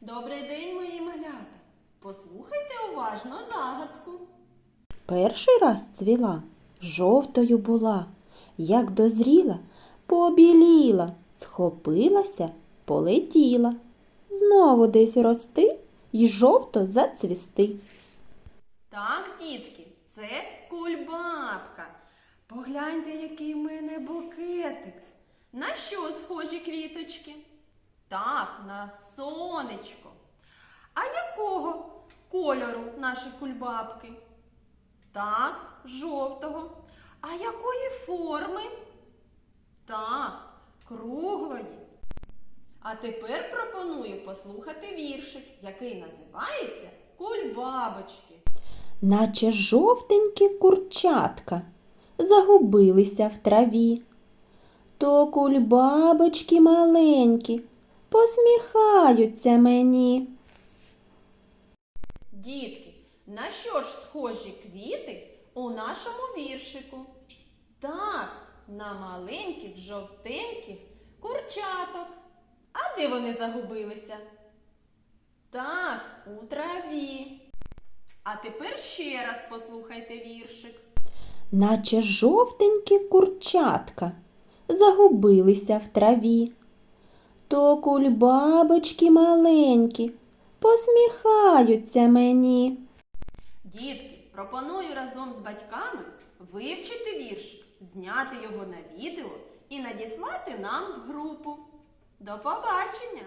Добрий день, мої малята. Послухайте уважно загадку. Перший раз цвіла, жовтою була, як дозріла, побіліла, схопилася, полетіла. Знову десь рости й жовто зацвісти. Так, дітки, це кульбабка. Погляньте, який в мене букетик. На що схожі квіточки? Так, на сонечко. А якого кольору наші кульбабки? Так, жовтого. А якої форми? Так, круглої. А тепер пропоную послухати віршик, який називається Кульбабочки. наче жовтенькі курчатка, загубилися в траві. То кульбабочки маленькі посміхаються мені. Дітки, на що ж схожі квіти у нашому віршику? Так, на маленьких жовтеньких курчаток. А де вони загубилися? Так, у траві. А тепер ще раз послухайте віршик. наче жовтенькі курчатка, загубилися в траві. То кульбабочки маленькі посміхаються мені. Дітки, пропоную разом з батьками вивчити віршик, зняти його на відео і надіслати нам в групу. До побачення!